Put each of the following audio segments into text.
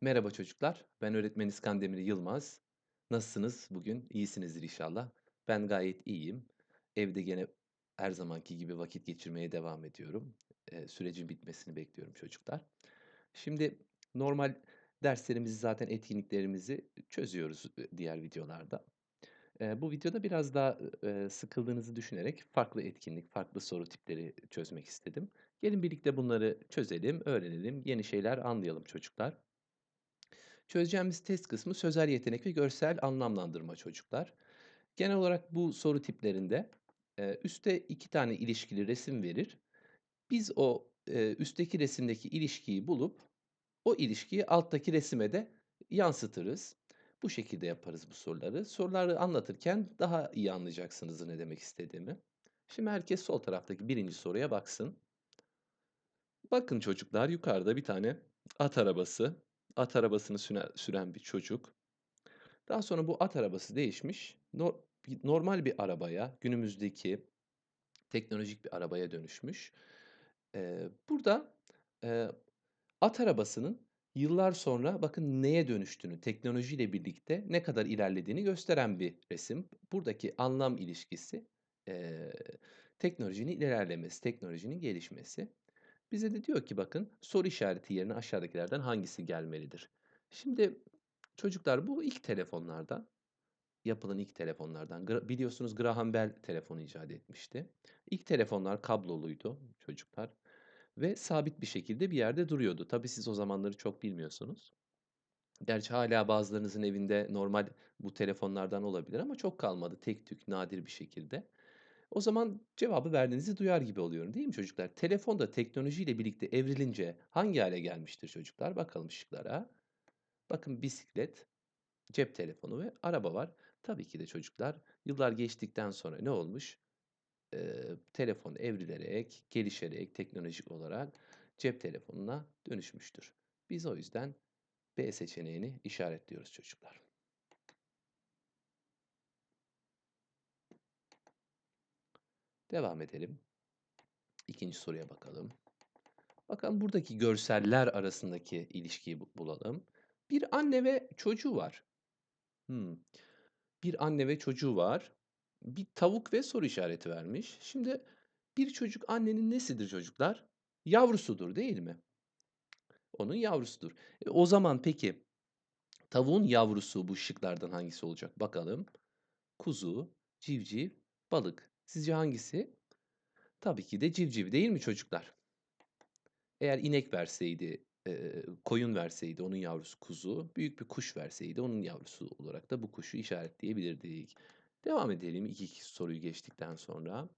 Merhaba çocuklar, ben öğretmen İskandemir Yılmaz. Nasılsınız bugün? İyisinizdir inşallah. Ben gayet iyiyim. Evde gene her zamanki gibi vakit geçirmeye devam ediyorum. Eee, sürecin bitmesini bekliyorum çocuklar. Şimdi normal derslerimizi zaten etkinliklerimizi çözüyoruz e, diğer videolarda. Eee, bu videoda biraz daha eee, sıkıldığınızı düşünerek farklı etkinlik, farklı soru tipleri çözmek istedim. Gelin birlikte bunları çözelim, öğrenelim, yeni şeyler anlayalım çocuklar. Çözeceğimiz test kısmı sözel yetenek ve görsel anlamlandırma çocuklar. Genel olarak bu soru tiplerinde e, üstte iki tane ilişkili resim verir. Biz o e, üstteki resimdeki ilişkiyi bulup o ilişkiyi alttaki resime de yansıtırız. Bu şekilde yaparız bu soruları. Soruları anlatırken daha iyi anlayacaksınız ne demek istediğimi. Şimdi herkes sol taraftaki birinci soruya baksın. Bakın çocuklar yukarıda bir tane at arabası. At arabasını süren bir çocuk. Daha sonra bu at arabası değişmiş. normal bir arabaya, günümüzdeki teknolojik bir arabaya dönüşmüş. burada at arabasının yıllar sonra bakın neye dönüştüğünü, teknolojiyle birlikte ne kadar ilerlediğini gösteren bir resim. Buradaki anlam ilişkisi teknolojinin ilerlemesi, teknolojinin gelişmesi. Bize de diyor ki bakın soru işareti yerine aşağıdakilerden hangisi gelmelidir? Şimdi çocuklar bu ilk telefonlardan, yapılan ilk telefonlardan. Biliyorsunuz Graham Bell telefonu icat etmişti. İlk telefonlar kabloluydu çocuklar ve sabit bir şekilde bir yerde duruyordu. Tabii siz o zamanları çok bilmiyorsunuz. Gerçi hala bazılarınızın evinde normal bu telefonlardan olabilir ama çok kalmadı. Tek tük, nadir bir şekilde. O zaman cevabı verdiğinizi duyar gibi oluyorum değil mi çocuklar? Telefon da teknolojiyle birlikte evrilince hangi hale gelmiştir çocuklar? Bakalım şıklara. Bakın bisiklet, cep telefonu ve araba var. Tabii ki de çocuklar yıllar geçtikten sonra ne olmuş? Ee, telefon evrilerek, gelişerek, teknolojik olarak cep telefonuna dönüşmüştür. Biz o yüzden B seçeneğini işaretliyoruz çocuklar. Devam edelim. İkinci soruya bakalım. Bakalım buradaki görseller arasındaki ilişkiyi bulalım. Bir anne ve çocuğu var. Hmm. Bir anne ve çocuğu var. Bir tavuk ve soru işareti vermiş. Şimdi bir çocuk annenin nesidir çocuklar? Yavrusudur değil mi? Onun yavrusudur. E, o zaman peki tavuğun yavrusu bu şıklardan hangisi olacak? Bakalım. Kuzu, civciv, balık. Sizce hangisi? Tabii ki de civciv değil mi çocuklar? Eğer inek verseydi, eee, koyun verseydi onun yavrusu kuzu, büyük bir kuş verseydi onun yavrusu olarak da bu kuşu işaretleyebilirdik. Devam edelim ilk iki soruyu geçtikten sonra.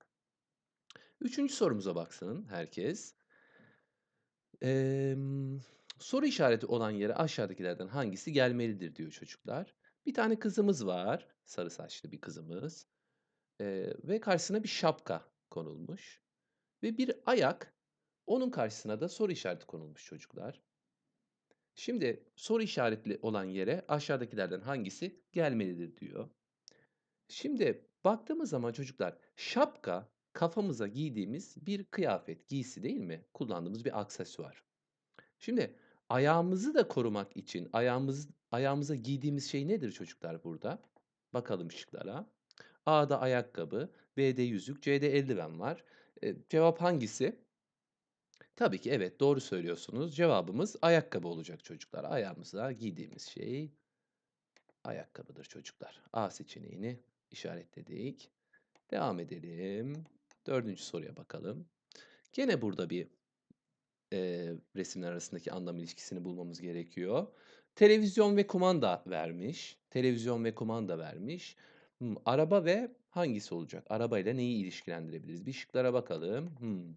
Üçüncü sorumuza baksın herkes. Emm, soru işareti olan yere aşağıdakilerden hangisi gelmelidir diyor çocuklar. Bir tane kızımız var, sarı saçlı bir kızımız, eee, ve karşısına bir şapka konulmuş ve bir ayak, onun karşısına da soru işareti konulmuş çocuklar. Şimdi soru işaretli olan yere aşağıdakilerden hangisi gelmelidir diyor. Şimdi baktığımız zaman çocuklar şapka kafamıza giydiğimiz bir kıyafet, giysi değil mi? Kullandığımız bir aksesuar. Şimdi ayağımızı da korumak için ayağımız ayağımıza giydiğimiz şey nedir çocuklar burada? Bakalım şıklara. A'da ayakkabı, B'de yüzük, C'de eldiven var. Eee, cevap hangisi? Tabii ki evet doğru söylüyorsunuz. Cevabımız ayakkabı olacak çocuklar. Ayağımıza giydiğimiz şey ayakkabıdır çocuklar. A seçeneğini işaretledik. Devam edelim. Dördüncü soruya bakalım. Gene burada bir e, resimler arasındaki anlam ilişkisini bulmamız gerekiyor. Televizyon ve kumanda vermiş. Televizyon ve kumanda vermiş. Hmm, araba ve hangisi olacak? Araba ile neyi ilişkilendirebiliriz? Bir şıklara bakalım. Hmm.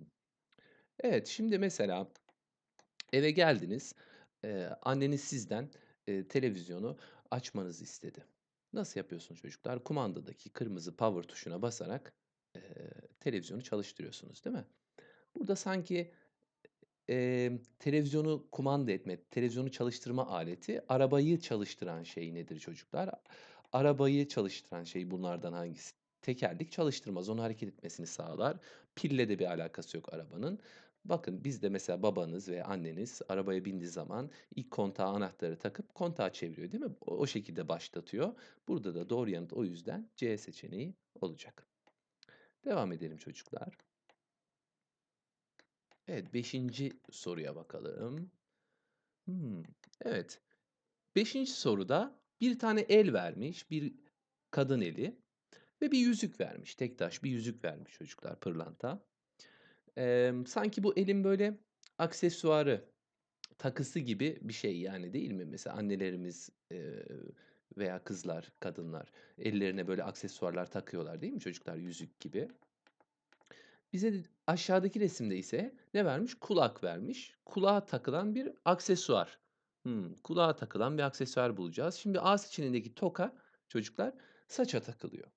Evet, şimdi mesela eve geldiniz. Eee, anneniz sizden, eee, televizyonu açmanızı istedi. Nasıl yapıyorsunuz çocuklar? Kumandadaki kırmızı power tuşuna basarak, eee, televizyonu çalıştırıyorsunuz, değil mi? Burada sanki, emm, televizyonu kumanda etme, televizyonu çalıştırma aleti, arabayı çalıştıran şey nedir çocuklar? Arabayı çalıştıran şey bunlardan hangisi? Tekerlek çalıştırmaz, onu hareket etmesini sağlar. Pille de bir alakası yok arabanın. Bakın bizde mesela babanız veya anneniz arabaya bindiği zaman ilk kontağa anahtarı takıp kontağı çeviriyor değil mi? O, o şekilde başlatıyor. Burada da doğru yanıt o yüzden C seçeneği olacak. Devam edelim çocuklar. Evet, beşinci soruya bakalım. Hmm, evet. Beşinci soruda bir tane el vermiş, bir kadın eli ve bir yüzük vermiş. Tek taş bir yüzük vermiş çocuklar, pırlanta. Ee, sanki bu elin böyle aksesuarı, takısı gibi bir şey yani değil mi? Mesela annelerimiz e, veya kızlar, kadınlar ellerine böyle aksesuarlar takıyorlar değil mi çocuklar? Yüzük gibi. Bize aşağıdaki resimde ise ne vermiş? Kulak vermiş. Kulağa takılan bir aksesuar. Hmm, kulağa takılan bir aksesuar bulacağız. Şimdi A seçeneğindeki toka çocuklar saça takılıyor.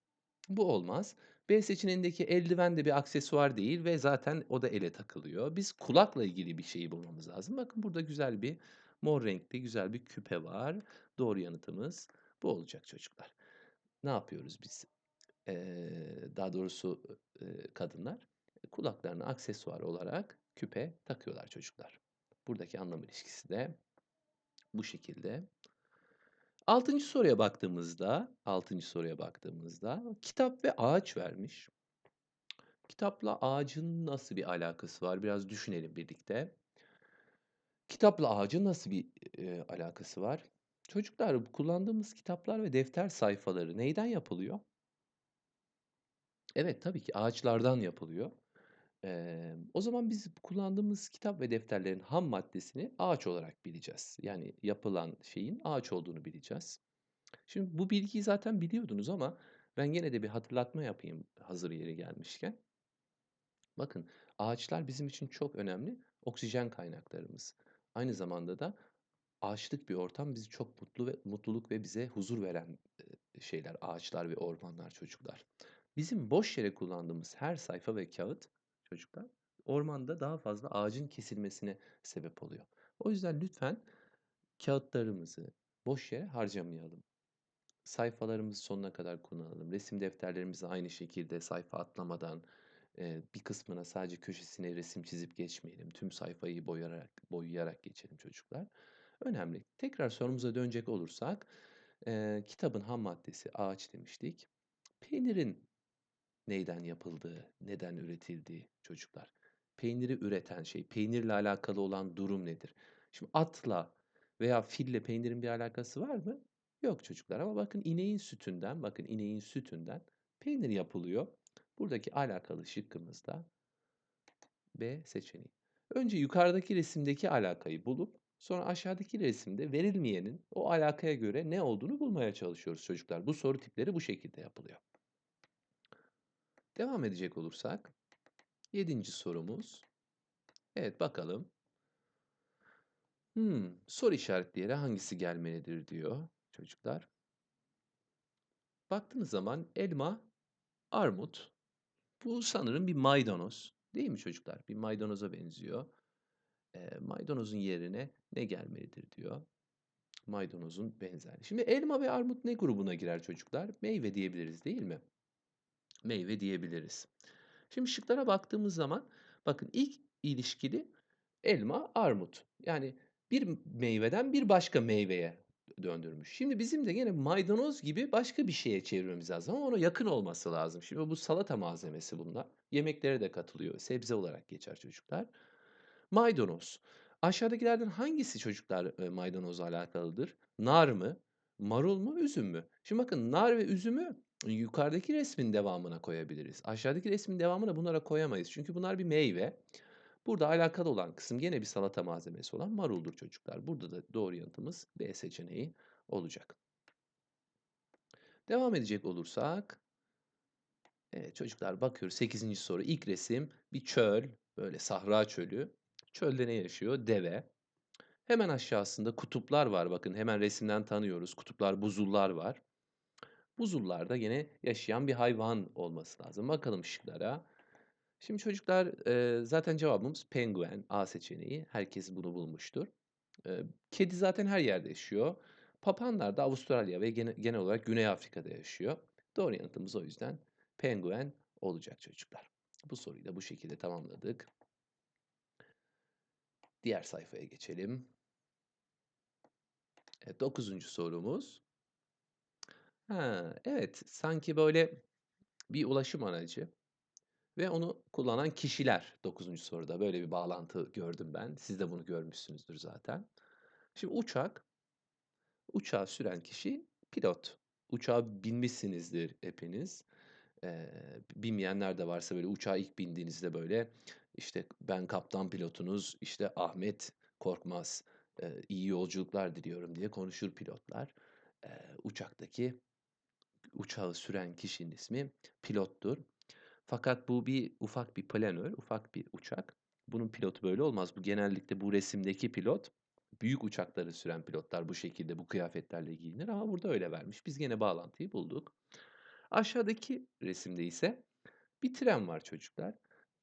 Bu olmaz. B seçeneğindeki eldiven de bir aksesuar değil ve zaten o da ele takılıyor. Biz kulakla ilgili bir şeyi bulmamız lazım. Bakın burada güzel bir mor renkli güzel bir küpe var. Doğru yanıtımız bu olacak çocuklar. Ne yapıyoruz biz? Ee, daha doğrusu e, kadınlar kulaklarına aksesuar olarak küpe takıyorlar çocuklar. Buradaki anlam ilişkisi de bu şekilde. Altıncı soruya baktığımızda, altıncı soruya baktığımızda kitap ve ağaç vermiş. Kitapla ağacın nasıl bir alakası var? Biraz düşünelim birlikte. Kitapla ağacın nasıl bir e, alakası var? Çocuklar kullandığımız kitaplar ve defter sayfaları neyden yapılıyor? Evet tabii ki ağaçlardan yapılıyor. Eee, o zaman biz kullandığımız kitap ve defterlerin ham maddesini ağaç olarak bileceğiz. Yani yapılan şeyin ağaç olduğunu bileceğiz. Şimdi bu bilgiyi zaten biliyordunuz ama ben gene de bir hatırlatma yapayım hazır yeri gelmişken. Bakın ağaçlar bizim için çok önemli oksijen kaynaklarımız. Aynı zamanda da ağaçlık bir ortam bizi çok mutlu ve mutluluk ve bize huzur veren şeyler ağaçlar ve ormanlar çocuklar. Bizim boş yere kullandığımız her sayfa ve kağıt çocuklar ormanda daha fazla ağacın kesilmesine sebep oluyor. O yüzden lütfen kağıtlarımızı boş yere harcamayalım. Sayfalarımızı sonuna kadar kullanalım. Resim defterlerimizi aynı şekilde sayfa atlamadan bir kısmına sadece köşesine resim çizip geçmeyelim. Tüm sayfayı boyayarak, boyayarak geçelim çocuklar. Önemli. Tekrar sorumuza dönecek olursak kitabın ham maddesi ağaç demiştik. Peynirin neyden yapıldığı, neden üretildiği çocuklar. Peyniri üreten şey, peynirle alakalı olan durum nedir? Şimdi atla veya fille peynirin bir alakası var mı? Yok çocuklar ama bakın ineğin sütünden, bakın ineğin sütünden peynir yapılıyor. Buradaki alakalı şıkkımız da B seçeneği. Önce yukarıdaki resimdeki alakayı bulup sonra aşağıdaki resimde verilmeyenin o alakaya göre ne olduğunu bulmaya çalışıyoruz çocuklar. Bu soru tipleri bu şekilde yapılıyor. Devam edecek olursak, yedinci sorumuz. Evet bakalım. Hmm, soru işaretli hangisi gelmelidir diyor çocuklar. Baktığınız zaman elma, armut. Bu sanırım bir maydanoz. Değil mi çocuklar? Bir maydanoza benziyor. E, maydanozun yerine ne gelmelidir diyor. Maydanozun benzerliği. Şimdi elma ve armut ne grubuna girer çocuklar? Meyve diyebiliriz değil mi? Meyve diyebiliriz. Şimdi şıklara baktığımız zaman bakın ilk ilişkili elma, armut. Yani bir meyveden bir başka meyveye döndürmüş. Şimdi bizim de yine maydanoz gibi başka bir şeye çevirmemiz lazım ama ona yakın olması lazım. Şimdi bu salata malzemesi bunlar. Yemeklere de katılıyor. Sebze olarak geçer çocuklar. Maydanoz. Aşağıdakilerden hangisi çocuklar e, maydanozla alakalıdır? Nar mı? Marul mu? Üzüm mü? Şimdi bakın nar ve üzümü yukarıdaki resmin devamına koyabiliriz. Aşağıdaki resmin devamına bunlara koyamayız. Çünkü bunlar bir meyve. Burada alakalı olan kısım gene bir salata malzemesi olan maruldur çocuklar. Burada da doğru yanıtımız B seçeneği olacak. Devam edecek olursak. Evet çocuklar bakıyoruz 8. soru. İlk resim bir çöl. Böyle sahra çölü. Çölde ne yaşıyor? Deve. Hemen aşağısında kutuplar var bakın hemen resimden tanıyoruz. Kutuplar, buzullar var. Buzullarda yine yaşayan bir hayvan olması lazım. Bakalım şıklara. Şimdi çocuklar e, zaten cevabımız penguen A seçeneği. Herkes bunu bulmuştur. E, kedi zaten her yerde yaşıyor. Papanlar da Avustralya ve gene, genel olarak Güney Afrika'da yaşıyor. Doğru yanıtımız o yüzden penguen olacak çocuklar. Bu soruyu da bu şekilde tamamladık. Diğer sayfaya geçelim. Evet, 9. sorumuz. Ha, evet, sanki böyle bir ulaşım aracı ve onu kullanan kişiler 9. soruda. Böyle bir bağlantı gördüm ben. Siz de bunu görmüşsünüzdür zaten. Şimdi uçak, uçağı süren kişi pilot. Uçağa binmişsinizdir hepiniz. Eee, binmeyenler de varsa böyle uçağa ilk bindiğinizde böyle işte ben kaptan pilotunuz işte Ahmet Korkmaz eee, iyi yolculuklar diliyorum diye konuşur pilotlar. Eee, uçaktaki uçağı süren kişinin ismi pilottur. Fakat bu bir ufak bir planör, ufak bir uçak. Bunun pilotu böyle olmaz. Bu genellikle bu resimdeki pilot büyük uçakları süren pilotlar bu şekilde bu kıyafetlerle giyinir ama burada öyle vermiş. Biz gene bağlantıyı bulduk. Aşağıdaki resimde ise bir tren var çocuklar.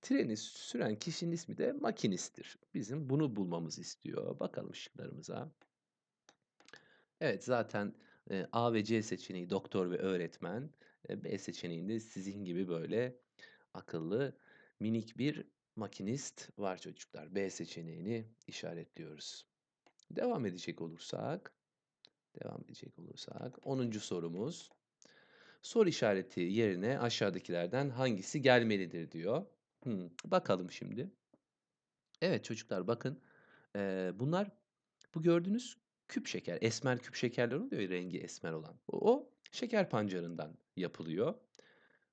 Treni süren kişinin ismi de makinisttir. Bizim bunu bulmamızı istiyor. Bakalım şıklarımıza. Evet zaten A ve C seçeneği doktor ve öğretmen. B seçeneğinde sizin gibi böyle akıllı minik bir makinist var çocuklar. B seçeneğini işaretliyoruz. Devam edecek olursak, devam edecek olursak 10. sorumuz. Soru işareti yerine aşağıdakilerden hangisi gelmelidir diyor. Hmm, bakalım şimdi. Evet çocuklar bakın. Eee, bunlar bu gördüğünüz küp şeker, esmer küp şekerler oluyor rengi esmer olan. O, o şeker pancarından yapılıyor.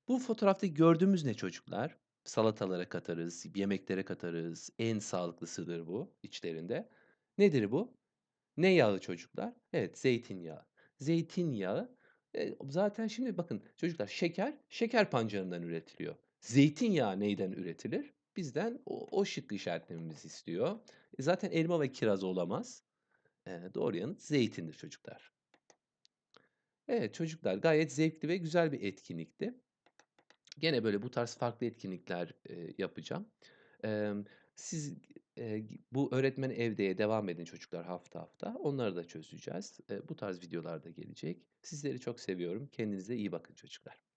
Bu fotoğraftaki gördüğümüz ne çocuklar? Salatalara katarız, yemeklere katarız. En sağlıklısıdır bu içlerinde. Nedir bu? Ne yağı çocuklar? Evet, zeytinyağı. Zeytinyağı e, zaten şimdi bakın çocuklar şeker şeker pancarından üretiliyor. Zeytinyağı neyden üretilir? Bizden o, o şıkkı işaretlememizi istiyor. E, zaten elma ve kiraz olamaz. Doğru yanıt zeytindir çocuklar. Evet çocuklar gayet zevkli ve güzel bir etkinlikti. Gene böyle bu tarz farklı etkinlikler e, yapacağım. E, siz e, bu öğretmen evdeye devam edin çocuklar hafta hafta. Onları da çözeceğiz. E, bu tarz videolar da gelecek. Sizleri çok seviyorum. Kendinize iyi bakın çocuklar.